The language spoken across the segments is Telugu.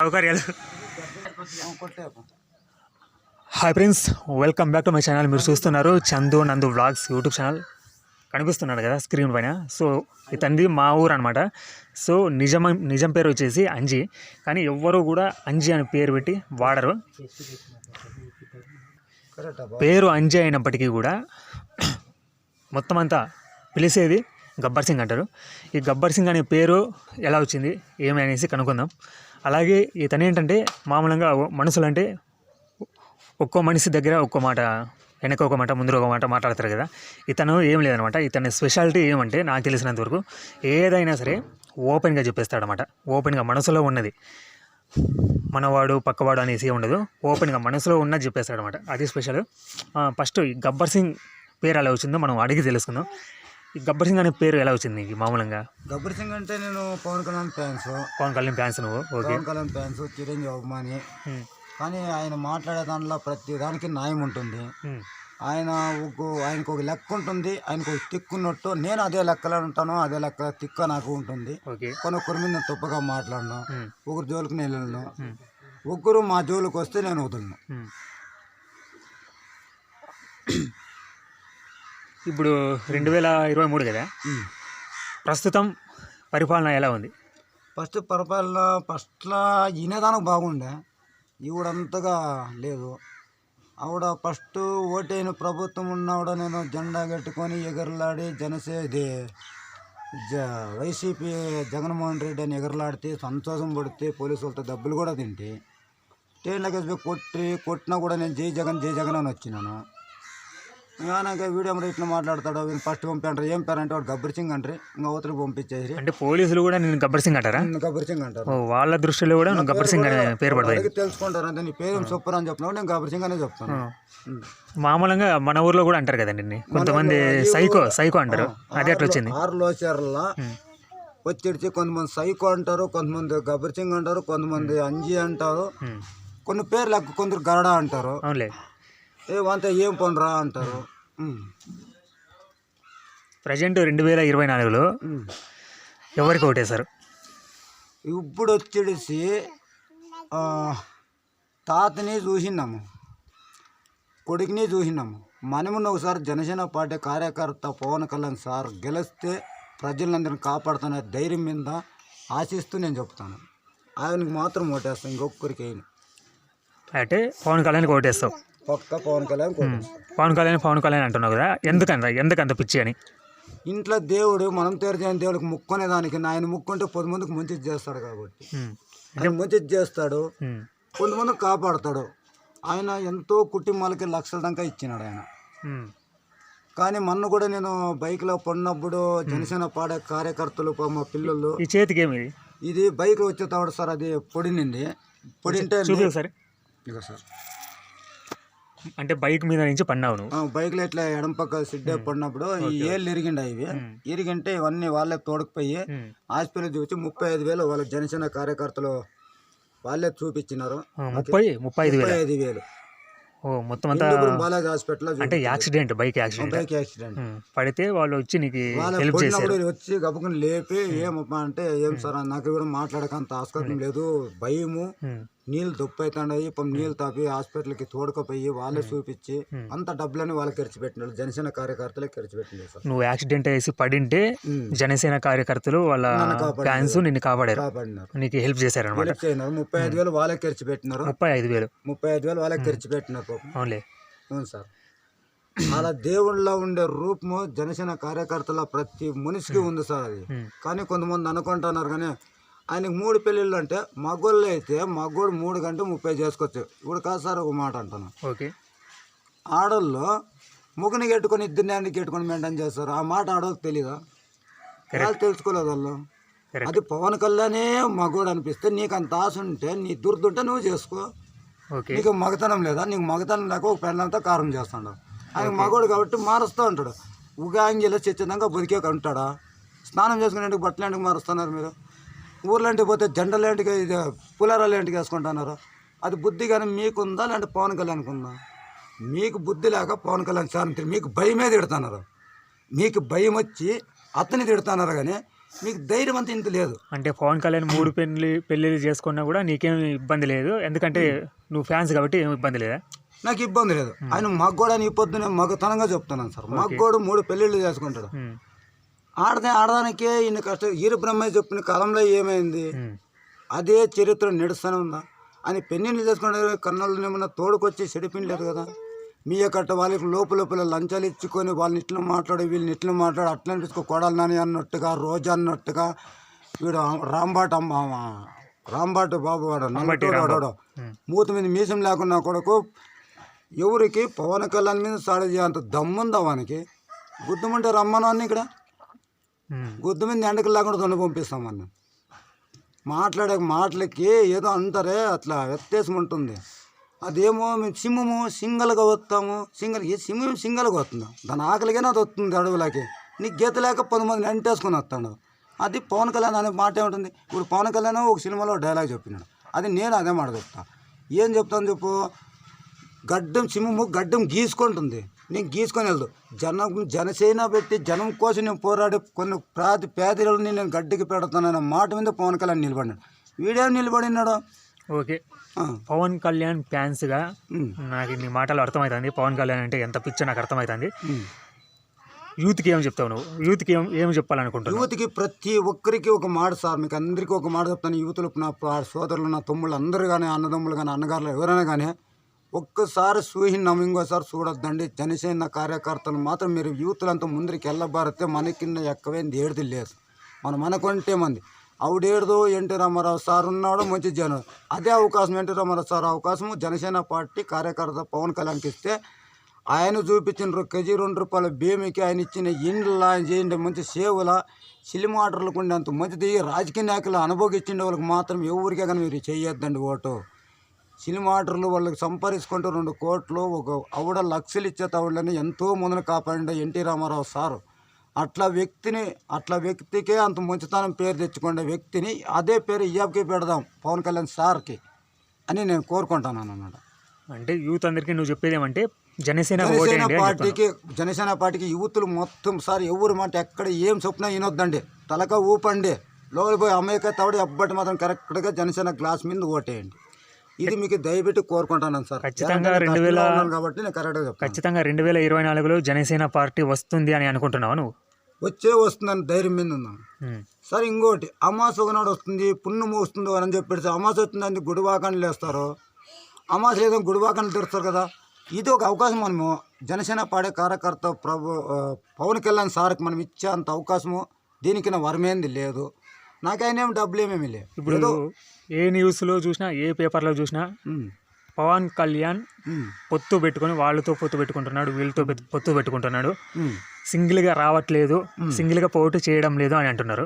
సౌకర్యాలు. Hi friends welcome back to my channel మీరు చూస్తున్నారు చందు నందు వ్లాగ్స్ యూట్యూబ్ ఛానల్ కనిపిస్తున్నాడు కదా స్క్రీన్ పైన. సో ఇతంది మా ఊరు అనమాట సో నిజం నిజం పేరు వచ్చేసి అంజి. కానీ ఎవ్వరూ కూడా అంజి అని పేరు పెట్టి వాడరు. పేరు అంజి అయినప్పటికీ కూడా మొత్తం అంతా పిలిచేది గబ్బర్ సింగ్ అంటారు. ఈ గబ్బర్ సింగ్ అనే పేరు ఎలా వచ్చింది ఏమి అనేసి కనుక్కుందాం. అలాగే ఇతను ఏంటంటే మామూలుగా మనుషులు అంటే ఒక్కో మనిషి దగ్గర ఒక్కో మాట వెనక ఒక మాట ముందు ఒక మాట మాట్లాడతారు కదా. ఇతను ఏం లేదనమాట. ఇతని స్పెషాలిటీ ఏమంటే నాకు తెలిసినంత వరకు ఏదైనా సరే ఓపెన్గా చెప్పేస్తాడనమాట. ఓపెన్గా మనసులో ఉన్నది. మనవాడు పక్కవాడు అనేసి ఉండదు. ఓపెన్గా మనసులో ఉన్నది చెప్పేస్తాడనమాట. అది స్పెషల్. ఫస్ట్ గబ్బర్ సింగ్ పేరు అలా వచ్చిందో మనం అడిగి తెలుసుకుందాం. ఈ గబ్బర్ సింగ్ అనే పేరు ఎలా వచ్చింది నీకు మామూలుగా? గబ్బర్ సింగ్ అంటే నేను పవన్ కళ్యాణ్ ఫ్యాన్స్. పవన్ కళ్యాణ్ ఫ్యాన్స్ నువ్వు? ఓకే. పవన్ కళ్యాణ్ ఫ్యాన్స్ చిరంజీవి అభిమాని. కానీ ఆయన మాట్లాడే దాంట్లో ప్రతి దానికి న్యాయం ఉంటుంది. ఆయన ఒక ఆయనకు ఒక లెక్క ఉంటుంది ఆయనకు ఒక తిక్కు ఉన్నట్టు నేను అదే లెక్కలో ఉంటాను అదే లెక్క తిక్క నాకు ఉంటుంది. కొన్ని ఒకరి మీద తప్పుగా మాట్లాడను. ఒకరి జోలికి నేను వెళ్ళను. ఒకరు మా జోలికి వస్తే నేను వదలను. ఇప్పుడు రెండు వేల ఇరవై మూడు కదా? ప్రస్తుతం పరిపాలన ఎలా ఉంది? ఫస్ట్ పరిపాలన ఫస్ట్లో వినేదానికి బాగుండే. ఈవిడంతగా లేదు. ఆవిడ ఫస్ట్ ఓటైన ప్రభుత్వం ఉన్నవాడ నేను జెండా కట్టుకొని ఎగరలాడి జనసే ఇది జ వైసీపీ జగన్మోహన్ రెడ్డి అని ఎగరలాడితే సంతోషం పడితే పోలీసు వాళ్ళతో డబ్బులు కూడా తింటే ట్రైన్లోకి వేసి కొట్టి కొట్టినా కూడా నేను జై జగన్ జై జగన్ అని వచ్చినాను. ఇంకా వీడియో మరి ఇట్లా మాట్లాడతాడు వీళ్ళు ఫస్ట్ పంపంటారు ఏం పేరు అంటే వాడు గబ్బర్ సింగ్ అంటారు ఇంకా అవతలకి పంపించేసి. అంటే పోలీసులు కూడా నేను గబ్బర్ సింగ్ అంటారా? గబ్బర్ సింగ్ అంటారు. వాళ్ళ దృష్టిలో కూడా నువ్వు గబ్బర్ సింగ్ అనే పేరు అడిగి తెలుసుకుంటారు అంటే నీ పేరు సూపర్ అని చెప్పినప్పుడు నేను గబ్బర్ సింగ్ అనే చెప్తాను. మామూలుగా మన ఊర్లో కూడా అంటారు కదండి. కొంతమంది సైకో సైకో అంటారు. అది ఎట్లా వచ్చింది? ఆరు లోచర్ల వచ్చేడిచి కొంతమంది సైకో అంటారు కొంతమంది గబ్బర్ సింగ్ అంటారు కొంతమంది అంజి అంటారు. కొన్ని పేర్లు కొందరు గరడా అంటారు. ఏ వంత ఏం పనురా అంటారు. ప్రజెంట్ రెండు వేల ఇరవై నాలుగులో. ఎవరికి ఓటేశారు? ఇప్పుడు వచ్చేసి తాతని చూసినాము కొడుకుని చూసినాము. మనమున్న ఒకసారి జనసేన పార్టీ కార్యకర్త పవన్ కళ్యాణ్ సార్ గెలిస్తే ప్రజలందరిని కాపాడుతున్న ధైర్యం మీద ఆశిస్తూ నేను చెప్తాను. ఆయనకి మాత్రం ఓటేస్తాను ఇంకొకరికి అయిన అంటే పవన్ కళ్యాణ్కి ఓటేస్తావు. పక్క పవన్ కళ్యాణ్ పవన్ కళ్యాణ్ పవన్ కళ్యాణ్ అంటున్నావు కదా ఎందుకంత ఎందుకంత పిచ్చి అని? ఇంట్లో దేవుడు మనం తెరిచిన దేవుడికి ముక్కునే దానికి ఆయన ముక్కుంటే పది మందికి మంచిది చేస్తాడు కాబట్టి. ఆయన మంచిది చేస్తాడు కొంతమంది కాపాడుతాడు. ఆయన ఎంతో కుటుంబాలకి లక్షల దాకా ఇచ్చినాడు ఆయన. కానీ మొన్న కూడా నేను బైక్లో పడినప్పుడు జనసేన పాడే కార్యకర్తలు మా పిల్లలు ఈ చేతికి ఏమి ఇది? బైక్ వచ్చేటప్పుడు సార్ అది పొడినింది. పొడింటే ఇదిగో సార్. అంటే బైక్ మీద నుంచి పడినావు నువ్వు? ఆ, బైక్లో ఇట్లా ఎడం పక్క సిడ్డే పడినప్పుడు ఈ ఏళ్ళు ఇరిగిండా ఇవి? ఇరిగింటే ఇవన్నీ వాళ్ళే తోడుకుపోయి హాస్పిటల్ చూసి ముప్పై ఐదు వేలు వాళ్ళ జనసేన కార్యకర్తలు వాళ్ళే చూపించినారు. ముప్పై ముప్పై ఐదు వేలు? ఐదు వేలు. ఓ మొత్తం అంతా బాలాజీ హాస్పిటల్లో అంటే accident bike accident. Bike accident. పడితే వాళ్ళు వచ్చి నీకు హెల్ప్ చేశారు. వచ్చి గబుకుని లేపి ఏమప్పా అంటే ఏం సార్ నాకు కూడా మాట్లాడకంత ఆస్కారం లేదు భయము. నీళ్ళు దొప్పు అవుతాయి ఇప్పుడు నీళ్ళు తాపి హాస్పిటల్కి తోడుకపోయి వాళ్ళే చూపించి అంత డబ్బులని వాళ్ళకి ఖర్చు పెట్టినారు జనసేన కార్యకర్తలే ఖర్చు పెట్టినారు సార్. నువ్వు యాక్సిడెంట్ వేసి పడింటే. జనసేన కార్యకర్తలు వాళ్ళ. ఫ్యాన్స్ నిన్ను కాపాడారు. నీకు హెల్ప్ హెల్ప్ చేయనారు ముప్పై ఐదు వేలు వాళ్ళే ఖర్చు పెట్టినారు ముప్పై ఐదు వేలు. ముప్పై ఐదు వేలు వాళ్ళే ఖర్చు పెట్టినారు అవునులే. అవును సార్. అలా దేవుళ్ళలో ఉండే రూపము జనసేన కార్యకర్తల ప్రతి మనిషికి ఉంది సార్ అది. కానీ కొంతమంది అనుకుంటున్నారు కానీ ఆయనకి మూడు పెళ్ళిళ్ళు అంటే మగోళ్ళు అయితే మగోడు మూడు గంట ముప్పై చేసుకోవచ్చు ఇప్పుడు కాదు సార్ ఒక మాట అంటాను. ఓకే. ఆడోళ్ళు ముగ్గుని కట్టుకొని ఇద్దరిని అన్ని కట్టుకొని మెయింటైన్ చేస్తారు? ఆ మాట ఆడోళ్ళకి తెలీదా? వాళ్ళు తెలుసుకోలేదు వాళ్ళు. అది పవన్ కళ్యాణే మగోడు అనిపిస్తే నీకు అంత ఆశ ఉంటే నీ దుర్దుంటే నువ్వు చేసుకో. నీకు మగతనం లేదా? నీకు మగతనం లేక ఒక పెళ్ళంతా కారం చేస్తాడు. ఆయన మగోడు కాబట్టి మారుస్తూ ఉంటాడు. ఉగాంగిలో చచ్చేదాకా బతికే ఉంటాడా? స్నానం చేసుకునే బట్టలు ఎంటికి మారుస్తున్నారు మీరు? ఊర్లాంటికి పోతే జెండలు ఏంటికి ఇది పులారాలు ఏంటికి వేసుకుంటున్నారు? అది బుద్ధి కానీ మీకుందా? లేదంటే పవన్ కళ్యాణ్కి ఉందా? మీకు బుద్ధి లేక పవన్ కళ్యాణ్ సార్ మీకు భయమే తిడుతున్నారు. మీకు భయం వచ్చి అతని తిడుతున్నారు కానీ మీకు ధైర్యం అంత ఇంత లేదు. అంటే పవన్ కళ్యాణ్ మూడు పెళ్ళి పెళ్ళిళ్ళు చేసుకున్నా కూడా నీకేం ఇబ్బంది లేదు. ఎందుకంటే నువ్వు ఫ్యాన్స్ కాబట్టి ఏం ఇబ్బంది లేదా? నాకు ఇబ్బంది లేదు. ఆయన మగ్గోడు అని పొద్దునే మగతనంగా చెప్తున్నాను సార్. మగ్గోడు మూడు పెళ్ళిళ్ళు చేసుకుంటాడు. ఆడదే ఆడదానికే ఇన్ని కష్టం ఈరు బ్రహ్మయ్య చెప్పిన కాలంలో ఏమైంది? అదే చరిత్ర నడుస్తూనే ఉందా? అని పెళ్ళిళ్ళు చేసుకుంటే కన్నులు ఏమన్నా తోడుకొచ్చి చెడిపిండలేదు కదా. మీ కట్ట వాళ్ళకి లోపల లోపల లంచాలు ఇచ్చుకొని వాళ్ళని ఇట్లా మాట్లాడి వీళ్ళని ఇట్లా మాట్లాడి అట్లా అనిపించుకో కొడాలి నాని అన్నట్టుగా రోజా అన్నట్టుగా వీడు రాంబాట అమ్మ రాంబాటు బాబు వాడు నల్లటోడు. మూత మీద మీసం లేకున్నా కొడుకు ఎవరికి పవన్ కళ్యాణ్ మీద సాడ అంత దమ్ముందా వానికి? గుద్దమంటే రమ్మను అన్ని ఇక్కడ. గుద్దు మీద ఎండకలు లేకుండా తొండ పంపిస్తాం మనం. మాట్లాడే మాటలకి ఏదో అంటారే అట్లా వ్యత్యాసం ఉంటుంది. అదేమో మేము సింహము సింగల్గా వస్తాము. సింగల్ ఏ సింహం సింగల్గా వస్తుందా దాని ఆకలిగానే అది వస్తుంది అడవులకి. నీకు గీత లేక పది మందిని అంటేసుకొని వస్తాడు. అది పవన్ కళ్యాణ్ అనే మాట ఏముంటుంది? ఇప్పుడు పవన్ కళ్యాణ్ ఒక సినిమాలో డైలాగ్ చెప్పినాడు. అది నేను అదే మాట చెప్తా. ఏం చెప్తాను చెప్పు? గడ్డం సింహము గడ్డం గీసుకుంటుంది. నేను గీసుకొని వెళ్దు. జనం జనసేన పెట్టి జనం కోసం నేను పోరాడే కొన్ని ప్రాతి పేదలను నేను గడ్డికి పెడతానన్న మాట మీద పవన్ కళ్యాణ్ నిలబడినాడు వీడే నిలబడినాడు? ఓకే. పవన్ కళ్యాణ్ ఫ్యాన్స్గా నాకు నీ మాటలు అర్థమవుతుంది పవన్ కళ్యాణ్ అంటే ఎంత పిచ్చో నాకు అర్థమవుతుంది. యూత్కి ఏం చెప్తావు నువ్వు? యూత్కి ఏం ఏం చెప్పాలనుకుంటున్నావు? యువతికి ప్రతి ఒక్కరికి ఒక మాట సార్. మీకు అందరికీ ఒక మాట చెప్తాను. యువతులు నా సోదరులు నా తమ్ముళ్ళు అందరూ కానీ అన్నదమ్ములు కానీ అన్నగారులు ఎవరైనా కానీ ఒక్కసారి సూహిన్నాం ఇంకోసారి చూడొద్దండి. జనసేన కార్యకర్తలు మాత్రం మీరు యూతులంతా ముందరికి వెళ్ళబారితే మనకిన్న ఎక్కవేంది ఏడుది లేదు. మనం మనకుంటే మంది. ఆవిడేడుదో ఎన్టీ రామారావు సార్ ఉన్నాడు మంచి జనం. అదే అవకాశం ఎన్టీ రామారావు సార్ అవకాశము. జనసేన పార్టీ కార్యకర్త పవన్ కళ్యాణ్కి ఇస్తే ఆయన చూపించిన రూ- కేజీ రెండు రూపాయల భీమికి ఆయన ఇచ్చిన ఇండ్ల ఆయన చేయండి మంచి సేవల సినిమా ఉండే అంత మంచిది. రాజకీయ నాయకులు అనుభవించిన వాళ్ళకి మాత్రం ఎవరికే కానీ మీరు చేయొద్దండి ఓటు. సినిమా ఆర్డర్లు వాళ్ళకి సంపాదించుకుంటూ రెండు కోట్లు ఒక ఆవిడ లక్షలు ఇచ్చే ఆవిడని ఎంతో మందిని కాపాడిండే ఎన్టీ రామారావు సారు. అట్లా వ్యక్తిని అట్లా వ్యక్తికే అంత మంచితనం పేరు తెచ్చుకునే వ్యక్తిని అదే పేరు ఇయ్యాకి పెడదాం పవన్ కళ్యాణ్ సార్కి అని నేను కోరుకుంటాను అన్నమాట అంటే యూత్ అందరికీ నువ్వు చెప్పేది ఏమంటే జనసేన జనసేన పార్టీకి జనసేన పార్టీకి యువతులు మొత్తం సార్ ఎవరు మాట ఎక్కడ ఏం చొప్పున వినొద్దండి. తలక ఊపండి. లోపలి పోయి అమ్మాయిక తవడి అబ్బటి మాత్రం కరెక్ట్గా జనసేన గ్లాస్ మీద ఓటేయండి. ఇది మీకు దయపెట్టి కోరుకుంటాను సార్. ఖచ్చితంగా రెండు వేల- కాబట్టి నేను కరెక్ట్గా చెప్తాను. ఖచ్చితంగా రెండు వేల ఇరవై నాలుగులో జనసేన పార్టీ వస్తుంది అని అనుకుంటున్నావు నువ్వు? వచ్చే వస్తుందని ధైర్యం మీద ఉన్నాను. సరే ఇంకోటి అమాస ఒకనాడు వస్తుంది పుణ్యం వస్తుందో అని చెప్పేసి అమాస వచ్చిందని గుడివాకాన్ని లేస్తారు అమాస లేదని గుడివాకాన్ని తెరుస్తారు కదా. ఇది ఒక అవకాశం మనము. జనసేన పాడే కార్యకర్త ప్రభు పవన్ కళ్యాణ్ సార్కి మనం ఇచ్చే అంత అవకాశము దీనికి నా వరమేంది లేదు. నాకైనా డబ్బులు ఏమేమి లేవు. ఇప్పుడు ఏ న్యూస్లో చూసినా ఏ పేపర్లో చూసినా పవన్ కళ్యాణ్ పొత్తు పెట్టుకొని వాళ్ళతో పొత్తు పెట్టుకుంటున్నాడు వీళ్ళతో పొత్తు పెట్టుకుంటున్నాడు. సింగిల్గా రావట్లేదు సింగిల్గా పోటీ చేయడం లేదు అని అంటున్నారు.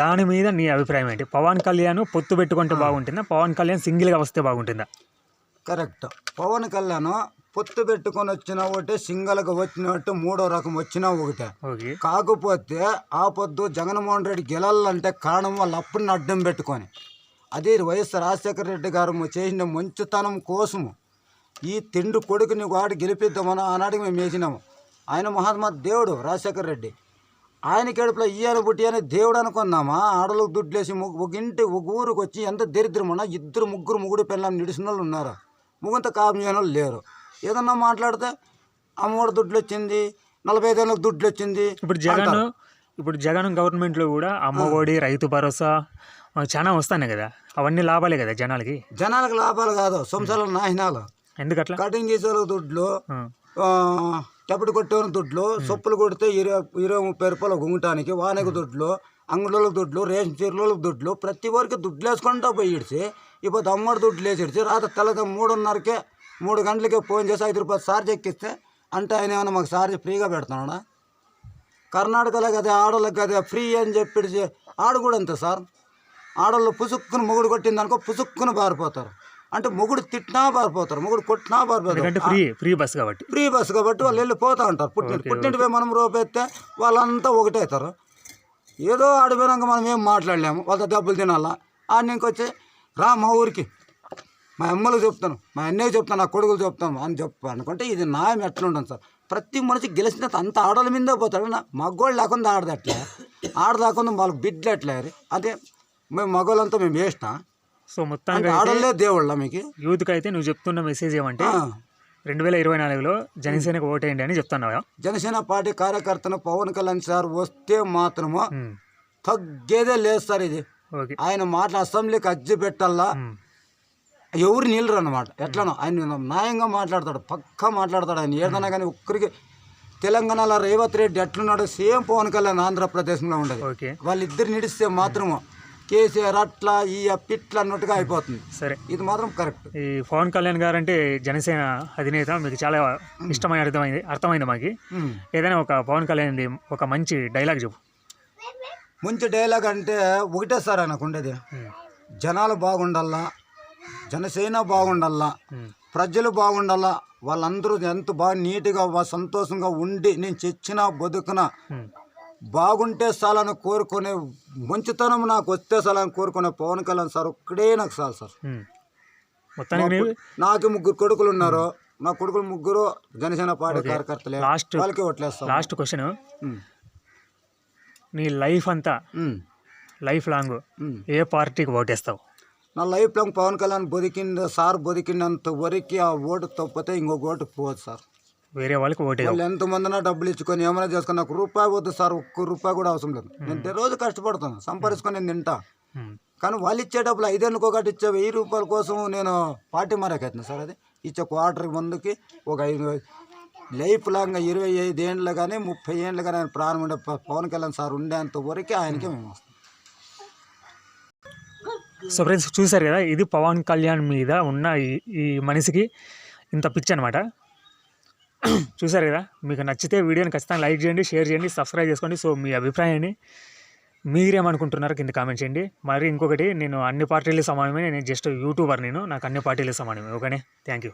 దాని మీద నీ అభిప్రాయం ఏంటి? పవన్ కళ్యాణ్ పొత్తు పెట్టుకుంటే బాగుంటుందా? పవన్ కళ్యాణ్ సింగిల్గా వస్తే బాగుంటుందా? కరెక్ట్. పవన్ కళ్యాణ్ పొత్తు పెట్టుకొని వచ్చిన ఒకటే సింగల్గా వచ్చినట్టు మూడో రకం వచ్చినా ఒకటే. కాకపోతే ఆ పొద్దు జగన్మోహన్ రెడ్డి గెలాలంటే కారణం వాళ్ళ అప్పుని అడ్డం పెట్టుకొని అదే వైఎస్ రాజశేఖర రెడ్డి గారు చేసిన మంచితనం కోసము ఈ తిండి కొడుకుని వాడు గెలిపిద్దామని ఆనాటికి మేము వేసినాము. ఆయన మహాత్మా దేవుడు రాజశేఖర రెడ్డి. ఆయన కడుపులో ఇయ్యాను పుట్టి అని దేవుడు అనుకున్నామా? ఆడలకు దుడ్లేసి ఒక ఇంటి ఒక ఊరికి వచ్చి ఎంత దరిద్రమన్నా ఇద్దరు ముగ్గురు ముగ్గురు పిల్లలు నిడిసిన వాళ్ళు ఉన్నారు? చేయని వాళ్ళు లేరు. ఏదన్నా మాట్లాడితే అమ్మఒడి దుడ్లు వచ్చింది నలభై ఐదు ఏళ్ళకి దుడ్లు వచ్చింది ఇప్పుడు జగన్ ఇప్పుడు జగన్ గవర్నమెంట్లో కూడా అమ్మఒడి రైతు భరోసా చాలా వస్తాయి కదా. అవన్నీ లాభాలే కదా జనాలకి. జనాలకు లాభాలు కాదు సంవత్సరాల నాయనాలు ఎందుకట్లా? కటింగ్ చేసే దుడ్లు టెపటి కొట్టే దుడ్లు సొప్పులు కొడితే ఇరవై ఇరవై ముప్పై రూపాయలు గుంగటానికి వానకి దుడ్లు అంగుళోళ్ళకి దుడ్లు రేషన్ చీరలోళ్ళకి దుడ్లు ప్రతి ఒక్కరికి దుడ్లు వేసుకుంటా పోయి ఇడిచి ఇప్పుడు అమ్మడి దుడ్లు వేసి ఇడిచి రాత తెల్లద మూడున్నరకే మూడు గంటలకే ఫోన్ చేసి ఐదు రూపాయలు ఛార్జ్ ఎక్కిస్తే అంటే ఆయన ఏమైనా మాకు ఛార్జ్ ఫ్రీగా పెడుతున్నాడా? కర్ణాటకలో కదా ఆడోళ్ళకి కదా ఫ్రీ అని చెప్పి ఆడు కూడా అంతే సార్. ఆడోళ్ళు పుసుక్కును మొగుడు కొట్టింది అనుకో పుసుక్కును పారిపోతారు. అంటే మొగుడు తిట్టినా పారిపోతారు మొగుడు కొట్టినా పారిపోతారు. ఫ్రీ ఫ్రీ బస్ కాబట్టి. ఫ్రీ బస్ కాబట్టి వాళ్ళు వెళ్ళి పోతా ఉంటారు. పుట్టింటి పుట్టింటి పోయి మనం రూపెత్తే వాళ్ళంతా ఒకటే అవుతారు ఏదో ఆడిపోయినాక మనం ఏం మాట్లాడలేము. వాళ్ళతో డబ్బులు తినాలా? ఆడికి ఇంకొచ్చి రా మా ఊరికి మా అమ్మలు చెప్తాను మా అన్నయ్య చెప్తాను నా కొడుకులు చెప్తాను అని చెప్పు. అనుకుంటే ఇది న్యాయం ఎట్లా ఉంటుంది సార్? ప్రతి మనిషి గెలిచిన అంత ఆడల మీదే పోతాడు. నా మగోళ్ళు లేకుండా ఆడదు అట్లా ఆడదాకుండా వాళ్ళ బిడ్డలు ఎట్లా అదే మేము మగోళ్ళంతా మేము వేసినా సో మొత్తానికి అయితే ఆడలే దేవుళ్ళ మీకు? యూత్కి అయితే నువ్వు చెప్తున్న మెసేజ్ ఏమంటే రెండు వేల ఇరవై నాలుగులో జనసేనకు ఓటేయండి అని చెప్తున్నావా? జనసేన పార్టీ కార్యకర్తను పవన్ కళ్యాణ్ సార్ వస్తే మాత్రము తగ్గేదే లేదు సార్ ఇది. ఆయన మాటలు అసెంబ్లీకి అజ్జి పెట్టాలా? ఎవరు నిలరు అనమాట ఎట్లనో ఆయన న్యాయంగా మాట్లాడతాడు పక్కా మాట్లాడతాడు ఆయన. ఏదైనా కానీ ఒక్కరికి తెలంగాణలో రేవంత్ రెడ్డి ఎట్లున్నాడు సేమ్ పవన్ కళ్యాణ్ ఆంధ్రప్రదేశ్లో ఉండదు. ఓకే. వాళ్ళిద్దరు నిడిస్తే మాత్రము కేసీఆర్ అట్లా ఈ పిట్ల అన్నట్టుగా అయిపోతుంది. సరే. ఇది మాత్రం కరెక్ట్. ఈ పవన్ కళ్యాణ్ గారు అంటే జనసేన అధినేత మీకు చాలా ఇష్టమైన అర్థమైంది అర్థమైంది మాకు. ఏదైనా ఒక పవన్ కళ్యాణ్ ఒక మంచి డైలాగ్ చెప్పు. మంచి డైలాగ్ అంటే ఒకటే సార్ ఆయనకు ఉండేది. జనాలు బాగుండాలా? జనసేన బాగుండాలా? ఉమ్, ప్రజలు బాగుండాలా? వాళ్ళందరూ ఎంత బాగా నీట్గా సంతోషంగా ఉండి నేను చచ్చిన బతుకున బాగుంటే చాలని కోరుకునే మంచితనం నాకు వస్తే చాలని కోరుకునే పవన్ కళ్యాణ్ సార్ ఒక్కడే నాకు చాలు సార్. నాకు ముగ్గురు కొడుకులు ఉన్నారు. నా కొడుకులు ముగ్గురు జనసేన పార్టీ కార్యకర్తలే. లాస్ట్ వాళ్ళకి ఓట్లేస్తాం. Last question. నీ లైఫ్ అంతా లైఫ్ లాంగ్. ఏ పార్టీకి ఓటేస్తావు? నా లైఫ్ లాంగ్ పవన్ కళ్యాణ్ బతికింది సార్ బతికినంత వరకు ఆ ఓటు తప్పితే ఇంకొక ఓటు పోదు సార్. వేరే వాళ్ళకి ఓటే వాళ్ళు ఎంతమందినా డబ్బులు ఇచ్చుకొని ఏమైనా చేసుకొని నాకు రూపాయి వద్దు సార్ ఒక్క రూపాయి కూడా అవసరం లేదు. నేను రోజు కష్టపడతాను సంపాదించుకొని నేను తింటా. కానీ వాళ్ళు ఇచ్చే డబ్బులు ఐదేళ్ళకి ఒకటి ఇచ్చే వెయ్యి రూపాయల కోసం నేను పార్టీ మారేకైతున్నా సార్ అది. ఇచ్చే క్వార్టర్ మందుకి ఒక ఐదు లైఫ్ లాంగ్ ఇరవై ఐదు ఏండ్లు కానీ ముప్పై ఏండ్లు కానీ ఆయన ప్రాణం ఉండే పవన్ కళ్యాణ్ సార్ ఉండేంత వరకే ఆయనకే మేము. సో ఫ్రెండ్స్ చూశారు కదా ఇది పవన్ కళ్యాణ్ మీద ఉన్న ఈ మనిషికి ఇంత పిచ్చి అనమాట చూశారు కదా మీకు నచ్చితే వీడియోని ఖచ్చితంగా లైక్ చేయండి షేర్ చేయండి సబ్స్క్రైబ్ చేసుకోండి. సో మీ అభిప్రాయాన్ని మీరేమనుకుంటున్నారు కింద కామెంట్ చేయండి. మరి ఇంకొకటి నేను అన్ని పార్టీలు సమానమే నేను జస్ట్ యూట్యూబర్ నేను నాకు అన్ని పార్టీలు సమానమే ఓకేనే? Thank you.